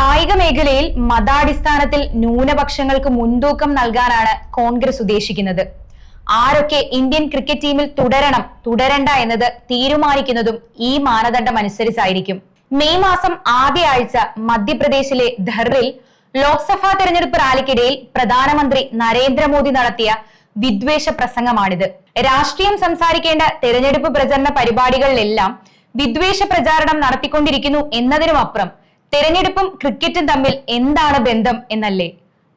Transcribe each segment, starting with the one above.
കായിക മേഖലയിൽ മതാടിസ്ഥാനത്തിൽ ന്യൂനപക്ഷങ്ങൾക്ക് മുൻതൂക്കം നൽകാനാണ് കോൺഗ്രസ് ഉദ്ദേശിക്കുന്നത്. ആരൊക്കെ ഇന്ത്യൻ ക്രിക്കറ്റ് ടീമിൽ തുടരണം തുടരണ്ട എന്നത് തീരുമാനിക്കുന്നതും ഈ മാനദണ്ഡം അനുസരിച്ചായിരിക്കും മെയ് മാസം ആദ്യ ആഴ്ച മധ്യപ്രദേശിലെ ധറിൽ ലോക്സഭാ തെരഞ്ഞെടുപ്പ് റാലിക്കിടയിൽ പ്രധാനമന്ത്രി നരേന്ദ്രമോദി നടത്തിയ വിദ്വേഷ പ്രസംഗമാണിത്. രാഷ്ട്രീയം സംസാരിക്കേണ്ട തെരഞ്ഞെടുപ്പ് പ്രചരണ പരിപാടികളിലെല്ലാം വിദ്വേഷ പ്രചാരണം നടത്തിക്കൊണ്ടിരിക്കുന്നു എന്നതിനുമപ്പുറം തെരഞ്ഞെടുപ്പും ക്രിക്കറ്റും തമ്മിൽ എന്താണ് ബന്ധം എന്നല്ലേ?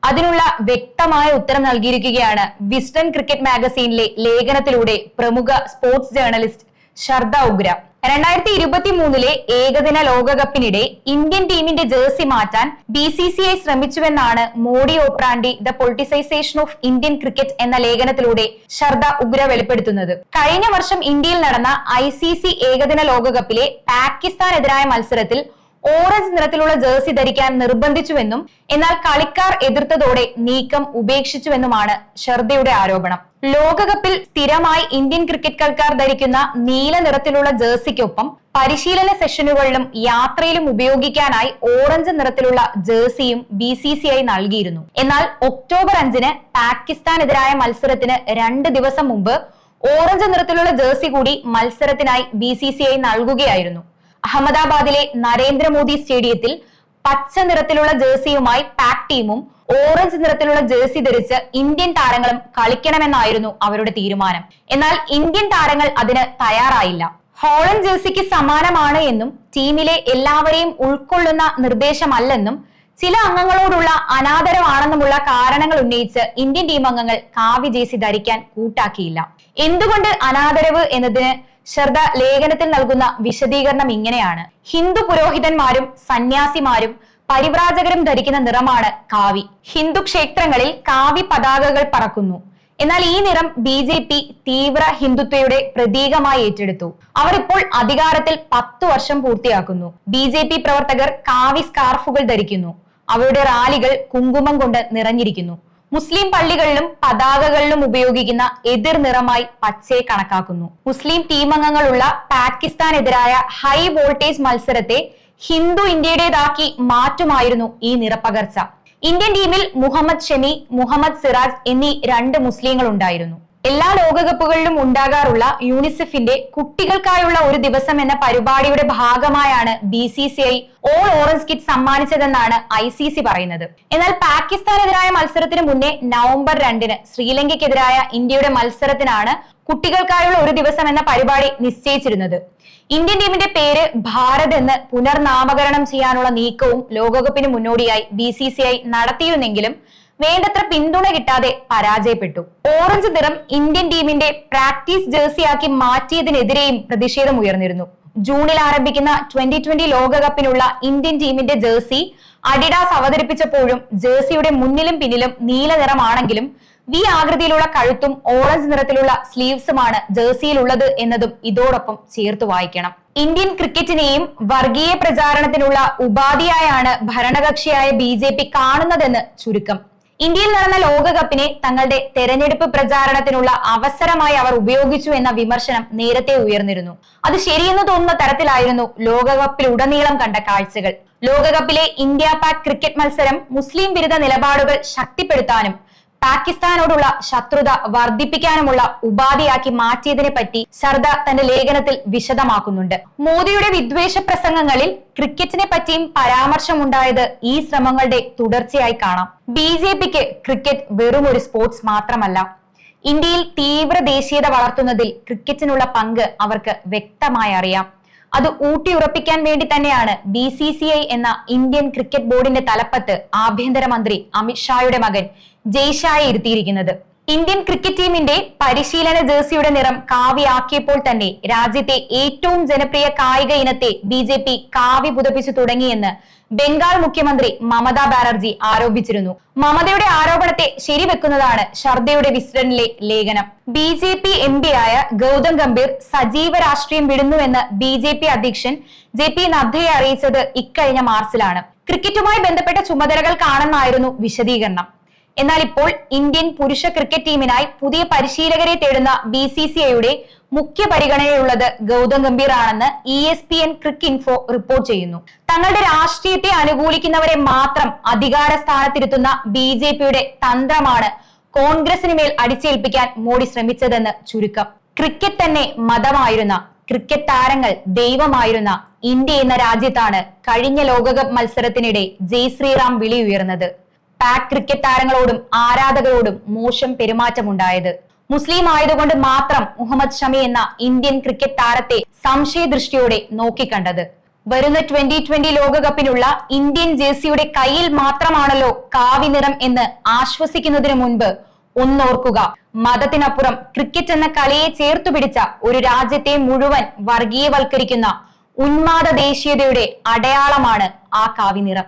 അതിനുള്ള വ്യക്തമായ ഉത്തരം നൽകിയിരിക്കുകയാണ് വിസ്റ്റൺ ക്രിക്കറ്റ് മാഗസീനിലെ ലേഖനത്തിലൂടെ പ്രമുഖ സ്പോർട്സ് ജേർണലിസ്റ്റ് ശർദ ഉഗ്ര. രണ്ടായിരത്തി ഇരുപത്തി മൂന്നിലെ ഏകദിന ലോകകപ്പിനിടെ ഇന്ത്യൻ ടീമിന്റെ ജേഴ്സി മാറ്റാൻ B C C I ശ്രമിച്ചുവെന്നാണ് Modi operandi the politicisation of Indian cricket എന്ന ലേഖനത്തിലൂടെ ശർദ ഉഗ്ര വെളിപ്പെടുത്തുന്നത്. കഴിഞ്ഞ വർഷം ഇന്ത്യയിൽ നടന്ന ഐ സി സി ഏകദിന ലോകകപ്പിലെ പാകിസ്ഥാനെതിരായ മത്സരത്തിൽ ഓറഞ്ച് നിറത്തിലുള്ള ജേഴ്സി ധരിക്കാൻ നിർബന്ധിച്ചുവെന്നും എന്നാൽ കളിക്കാർ എതിർത്തതോടെ നീക്കം ഉപേക്ഷിച്ചുവെന്നുമാണ് ഷർദയുടെ ആരോപണം. ലോകകപ്പിൽ സ്ഥിരമായി ഇന്ത്യൻ ക്രിക്കറ്റ് കളിക്കാർ ധരിക്കുന്ന നീല നിറത്തിലുള്ള ജേഴ്സിക്കൊപ്പം പരിശീലന സെഷനുകളിലും യാത്രയിലും ഉപയോഗിക്കാനായി ഓറഞ്ച് നിറത്തിലുള്ള ജേഴ്സിയും ബി സി സി ഐ നൽകിയിരുന്നു. എന്നാൽ ഒക്ടോബർ അഞ്ചിന് പാകിസ്ഥാനെതിരായ മത്സരത്തിന് രണ്ട് ദിവസം മുമ്പ് ഓറഞ്ച് നിറത്തിലുള്ള ജേഴ്സി കൂടി മത്സരത്തിനായി ബി സി സി ഐ നൽകുകയായിരുന്നു. അഹമ്മദാബാദിലെ നരേന്ദ്രമോദി സ്റ്റേഡിയത്തിൽ പച്ച നിറത്തിലുള്ള ജേഴ്സിയുമായി പാക് ടീമും ഓറഞ്ച് നിറത്തിലുള്ള ജേഴ്സി ധരിച്ച് ഇന്ത്യൻ താരങ്ങളും കളിക്കണമെന്നായിരുന്നു അവരുടെ തീരുമാനം. എന്നാൽ ഇന്ത്യൻ താരങ്ങൾ അതിന് തയ്യാറായില്ല. ഹോളൻ ജേഴ്സിക്ക് സമാനമാണ് എന്നും ടീമിലെ എല്ലാവരെയും ഉൾക്കൊള്ളുന്ന നിർദ്ദേശമല്ലെന്നും ചില അംഗങ്ങളോടുള്ള അനാദരവാണെന്നുമുള്ള കാരണങ്ങൾ ഉന്നയിച്ച് ഇന്ത്യൻ ടീം അംഗങ്ങൾ കാവ്യ ജേസി ധരിക്കാൻ കൂട്ടാക്കിയില്ല. എന്തുകൊണ്ട് അനാദരവ് എന്നതിന് ശ്രദ്ധ ലേഖനത്തിൽ നൽകുന്ന വിശദീകരണം ഇങ്ങനെയാണ്. ഹിന്ദു പുരോഹിതന്മാരും സന്യാസിമാരും പരിവ്രാജകരും ധരിക്കുന്ന നിറമാണ് കാവി ഹിന്ദു ക്ഷേത്രങ്ങളിൽ കാവി പതാകകൾ പറക്കുന്നു. എന്നാൽ ഈ നിറം ബി ജെ പി തീവ്ര ഹിന്ദുത്വയുടെ പ്രതീകമായി ഏറ്റെടുത്തു. അവർ ഇപ്പോൾ അധികാരത്തിൽ പത്തു വർഷം പൂർത്തിയാക്കുന്നു. ബി പ്രവർത്തകർ കാവി സ്കാർഫുകൾ ധരിക്കുന്നു. അവരുടെ റാലികൾ കുങ്കുമം കൊണ്ട് നിറഞ്ഞിരിക്കുന്നു. മുസ്ലിം പള്ളികളിലും പതാകകളിലും ഉപയോഗിക്കുന്ന എതിർ നിറമായി പച്ചയെ കണക്കാക്കുന്നു. മുസ്ലിം ടീമംഗങ്ങളുള്ള പാകിസ്ഥാനെതിരായ ഹൈ വോൾട്ടേജ് മത്സരത്തെ ഹിന്ദു ഇന്ത്യയുടേതാക്കി മാറ്റുമായിരുന്നു ഈ നിറപ്പകർച്ച. ഇന്ത്യൻ ടീമിൽ മുഹമ്മദ് ഷമി മുഹമ്മദ് സിറാജ് എന്നീ രണ്ട് മുസ്ലിങ്ങൾ ഉണ്ടായിരുന്നു എല്ലാ ലോകകപ്പുകളിലും ഉണ്ടാകാറുള്ള യൂണിസെഫിന്റെ കുട്ടികൾക്കായുള്ള ഒരു ദിവസം എന്ന പരിപാടിയുടെ ഭാഗമായാണ് B C C I all orange kit സമ്മാനിച്ചതെന്നാണ് I C C പറയുന്നത്. എന്നാൽ പാകിസ്ഥാനെതിരായ മത്സരത്തിന് മുന്നേ നവംബർ രണ്ടിന് ശ്രീലങ്കയ്ക്കെതിരായ ഇന്ത്യയുടെ മത്സരത്തിനാണ് കുട്ടികൾക്കായുള്ള ഒരു ദിവസം എന്ന പരിപാടി നിശ്ചയിച്ചിരുന്നത്. ഇന്ത്യൻ ടീമിന്റെ പേര് ഭാരത് എന്ന് പുനർനാമകരണം ചെയ്യാനുള്ള നീക്കവും ലോകകപ്പിന് മുന്നോടിയായി ബി നടത്തിയിരുന്നെങ്കിലും വേണ്ടത്ര പിന്തുണ കിട്ടാതെ പരാജയപ്പെട്ടു. ഓറഞ്ച് നിറം ഇന്ത്യൻ ടീമിന്റെ പ്രാക്ടീസ് ജേഴ്സിയാക്കി മാറ്റിയതിനെതിരെയും പ്രതിഷേധം ഉയർന്നിരുന്നു. ജൂണിൽ ആരംഭിക്കുന്ന ട്വന്റി ട്വന്റി ലോകകപ്പിനുള്ള ഇന്ത്യൻ ടീമിന്റെ ജേഴ്സി അഡിഡാസ് അവതരിപ്പിച്ചപ്പോഴും ജേഴ്സിയുടെ മുന്നിലും പിന്നിലും നീല നിറമാണെങ്കിലും വി ആകൃതിയിലുള്ള കഴുത്തും ഓറഞ്ച് നിറത്തിലുള്ള സ്ലീവ്സുമാണ് ജേഴ്സിയിലുള്ളത് എന്നതും ഇതോടൊപ്പം ചേർത്ത് വായിക്കണം. ഇന്ത്യൻ ക്രിക്കറ്റിനെയും വർഗീയ പ്രചാരണത്തിനുള്ള ഉപാധിയായാണ് ഭരണകക്ഷിയായ ബി കാണുന്നതെന്ന് ചുരുക്കം. ഇന്ത്യയിൽ നടന്ന ലോകകപ്പിനെ തങ്ങളുടെ തെരഞ്ഞെടുപ്പ് പ്രചാരണത്തിനുള്ള അവസരമായി അവർ ഉപയോഗിച്ചു എന്ന വിമർശനം നേരത്തെ ഉയർന്നിരുന്നു. അത് ശരിയെന്ന് തോന്നുന്ന തരത്തിലായിരുന്നു ലോകകപ്പിലുടനീളം കണ്ട കാഴ്ചകൾ. ലോകകപ്പിലെ ഇന്ത്യ പാക് ക്രിക്കറ്റ് മത്സരം മുസ്ലിം വിരുദ്ധ നിലപാടുകൾ ശക്തിപ്പെടുത്താനും പാകിസ്ഥാനോടുള്ള ശത്രുത വർദ്ധിപ്പിക്കാനുമുള്ള ഉപാധിയാക്കി മാറ്റിയതിനെ പറ്റി സർദാർ തന്റെ ലേഖനത്തിൽ വിശദമാക്കുന്നുണ്ട്. മോദിയുടെ വിദ്വേഷ പ്രസംഗങ്ങളിൽ ക്രിക്കറ്റിനെ പറ്റിയും പരാമർശമുണ്ടായത് ഈ ശ്രമങ്ങളുടെ തുടർച്ചയായി കാണാം. ബി ജെ പിക്ക് ക്രിക്കറ്റ് വെറും ഒരു സ്പോർട്സ് മാത്രമല്ല. ഇന്ത്യയിൽ തീവ്ര ദേശീയത വളർത്തുന്നതിൽ ക്രിക്കറ്റിനുള്ള പങ്ക് അവർക്ക് വ്യക്തമായി അറിയാം. അത് ഊട്ടിയുറപ്പിക്കാൻ വേണ്ടി തന്നെയാണ് ബി സി സി ഐ എന്ന ഇന്ത്യൻ ക്രിക്കറ്റ് ബോർഡിന്റെ തലപ്പത്ത് ആഭ്യന്തരമന്ത്രി അമിത്ഷായുടെ മകൻ ജയ്ഷായെ ഇരുത്തിയിരിക്കുന്നത്. ഇന്ത്യൻ ക്രിക്കറ്റ് ടീമിന്റെ പരിശീലന ജേഴ്സിയുടെ നിറം കാവ്യാക്കിയപ്പോൾ തന്നെ രാജ്യത്തെ ഏറ്റവും ജനപ്രിയ കായിക ഇനത്തെ ബി ജെ പി കാവ്യ പുതപ്പിച്ചു തുടങ്ങിയെന്ന് ബംഗാൾ മുഖ്യമന്ത്രി മമതാ ബാനർജി ആരോപിച്ചിരുന്നു. മമതയുടെ ആരോപണത്തെ ശരിവെക്കുന്നതാണ് ഷർദയുടെ വിസ്ഡനിലെ ലേഖനം. B J P M P ആയ ഗൗതം ഗംഭീർ സജീവ രാഷ്ട്രീയം വിടുന്നുവെന്ന് ബി ജെ പി അധ്യക്ഷൻ ജെ പി നദ്ദയെ അറിയിച്ചത് ഇക്കഴിഞ്ഞ മാർച്ചിലാണ്. ക്രിക്കറ്റുമായി ബന്ധപ്പെട്ട ചുമതലകൾക്കാണെന്നായിരുന്നു വിശദീകരണം. എന്നാൽ ഇപ്പോൾ ഇന്ത്യൻ പുരുഷ ക്രിക്കറ്റ് ടീമിനായി പുതിയ പരിശീലകരെ തേടുന്ന ബി സി സി ഐയുടെ മുഖ്യ പരിഗണനയുള്ളത് ഗൗതം ഗംഭീർ ആണെന്ന് E S P N cricinfo report ചെയ്യുന്നു. തങ്ങളുടെ രാഷ്ട്രീയത്തെ അനുകൂലിക്കുന്നവരെ മാത്രം അധികാര സ്ഥാനത്തിരുത്തുന്ന ബി ജെ പിയുടെ തന്ത്രമാണ് കോൺഗ്രസിന് മേൽ അടിച്ചേൽപ്പിക്കാൻ മോഡി ശ്രമിച്ചതെന്ന് ചുരുക്കം. ക്രിക്കറ്റ് തന്നെ മതമായിരുന്ന ക്രിക്കറ്റ് താരങ്ങൾ ദൈവമായിരുന്ന ഇന്ത്യ എന്ന രാജ്യത്താണ് കഴിഞ്ഞ ലോകകപ്പ് മത്സരത്തിനിടെ ജയ് ശ്രീറാം വിളി ഉയർന്നത് പാക് ക്രിക്കറ്റ് താരങ്ങളോടും ആരാധകരോടും മോശം പെരുമാറ്റമുണ്ടായത്. മുസ്ലിം ആയതുകൊണ്ട് മാത്രം മുഹമ്മദ് ഷമി എന്ന ഇന്ത്യൻ ക്രിക്കറ്റ് താരത്തെ സംശയദൃഷ്ടിയോടെ നോക്കിക്കണ്ടത്. വരുന്ന ട്വന്റി ട്വന്റി ലോകകപ്പിനുള്ള ഇന്ത്യൻ ജേഴ്സിയുടെ കയ്യിൽ മാത്രമാണല്ലോ കാവി നിറം എന്ന് ആശ്വസിക്കുന്നതിന് മുൻപ് ഒന്നോർക്കുക. മതത്തിനപ്പുറം ക്രിക്കറ്റ് എന്ന കലയെ ചേർത്തു പിടിച്ച ഒരു രാജ്യത്തെ മുഴുവൻ വർഗീയവൽക്കരിക്കുന്ന ഉന്മാദ ദേശീയതയുടെ അടയാളമാണ് ആ കാവി നിറം.